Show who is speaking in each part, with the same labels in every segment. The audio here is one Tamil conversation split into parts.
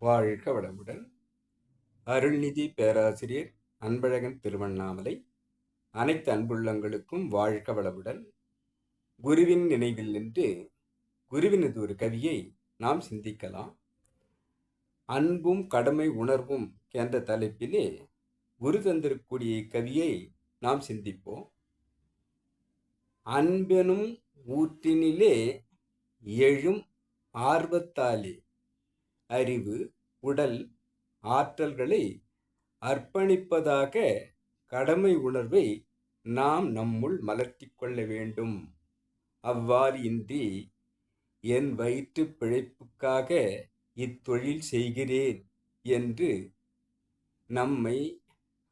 Speaker 1: வாழ்க வளமுடன். அருள்நிதி பேராசிரியர் அன்பழகன் திருவண்ணாமலை. அனைத்து அன்புள்ளங்களுக்கும் வாழ்க வளமுடன். குருவின் நினைவில் நின்று குருவினது ஒரு கவியை நாம் சிந்திக்கலாம். அன்பும் கடமை உணர்வும் என்ற தலைப்பிலே குரு தந்திருக்கூடிய கவியை நாம் சிந்திப்போம். அன்பெனும் ஊற்றினிலே எழும் ஆர்வத்தாலே அறிவு உடல் ஆற்றல்களை அர்ப்பணிப்பதாக கடமை உணர்வை நாம் நம்முள் மலர்த்தி கொள்ள வேண்டும். அவ்வாறு இன்றி என் வயிற்று பிழைப்புக்காக இத்தொழில் செய்கிறேன் என்று நம்மை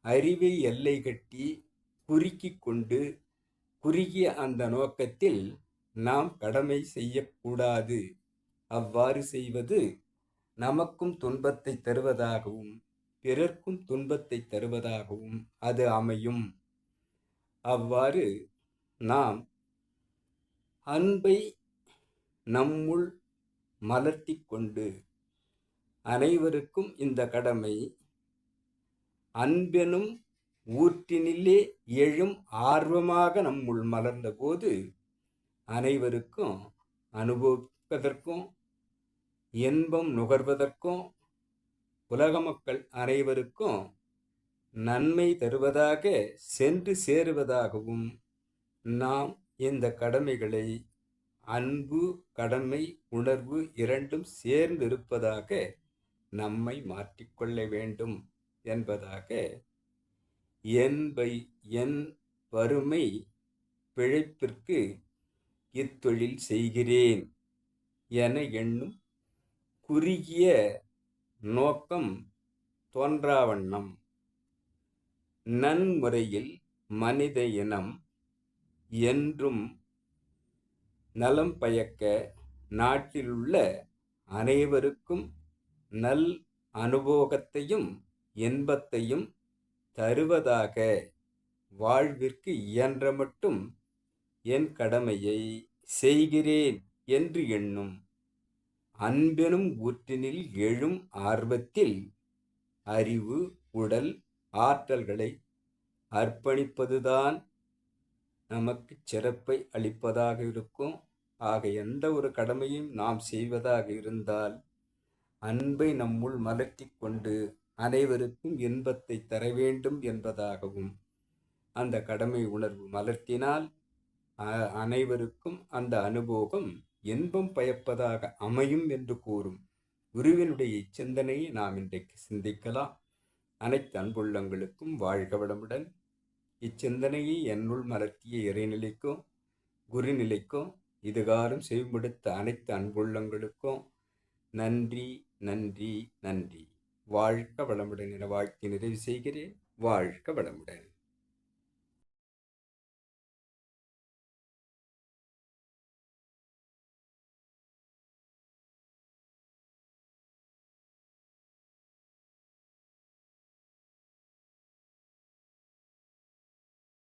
Speaker 1: அறிவை எல்லை கட்டி குறுக்கிக் கொண்டு குறுகிய அந்த நோக்கத்தில் நாம் கடமை செய்யக்கூடாது. அவ்வாறு செய்வது நமக்கும் துன்பத்தை தருவதாகவும் பிறர்க்கும் துன்பத்தை தருவதாகவும் அது அமையும். அவ்வாறு நாம் அன்பை நம்முள் மலர்த்தி கொண்டு அனைவருக்கும் இந்த கடமை அன்பெனும் ஊற்றினிலே எழும் ஆர்வமாக நம்முள் மலர்ந்தபோது அனைவருக்கும் அனுபவிப்பதற்கும் இன்பம் நுகர்வதற்கும் உலக மக்கள் அனைவருக்கும் நன்மை தருவதாக சென்று சேருவதாகவும் நாம் இந்த கடமைகளை அன்பு கடமை உணர்வு இரண்டும் சேர்ந்திருப்பதாக நம்மை மாற்றிக்கொள்ள வேண்டும் என்பதாக என்பை என் வறுமை பிழைப்பிற்கு இத்தொழில் செய்கிறேன் என எண்ணும் குறுகிய நோக்கம் தோன்றாவண்ணம். நன்முறையில் மனித இனம் என்றும் நலம் பயக்க நாட்டிலுள்ள அனைவருக்கும் நல் அனுபோகத்தையும் இன்பத்தையும் தருவதாக வாழ்விற்கு இயன்ற மட்டும் என் கடமையை செய்கிறேன் என்று எண்ணும். அன்பெனும் ஊற்றினில் எழும் ஆர்வத்தில் அறிவு உடல் ஆற்றல்களை அர்ப்பணிப்பதுதான் நமக்கு சிறப்பை அளிப்பதாக இருக்கும். ஆக எந்த ஒரு கடமையும் நாம் செய்வதாக இருந்தால் அன்பை நம்முள் மலர்த்தி கொண்டு அனைவருக்கும் இன்பத்தை தர வேண்டும் என்பதாகவும் அந்த கடமை உணர்வு மலர்த்தினால் அனைவருக்கும் அந்த அனுபவம் இன்பம் பயப்பதாக அமையும் என்று கூறும் குருவினுடைய இச்சிந்தனையை நாம் இன்றைக்கு சிந்திக்கலாம். அனைத்து அன்புள்ளங்களுக்கும் வாழ்க வளமுடன். இச்சிந்தனையை என்னுள் மலர்த்திய இறைநிலைக்கும் குருநிலைக்கும் இதுகாலம் செய்படுத்த அனைத்து அன்புள்ளங்களுக்கும் நன்றி நன்றி நன்றி. வாழ்க வளமுடன் என வாழ்த்தி நிறைவு செய்கிறேன். வாழ்க வளமுடன்.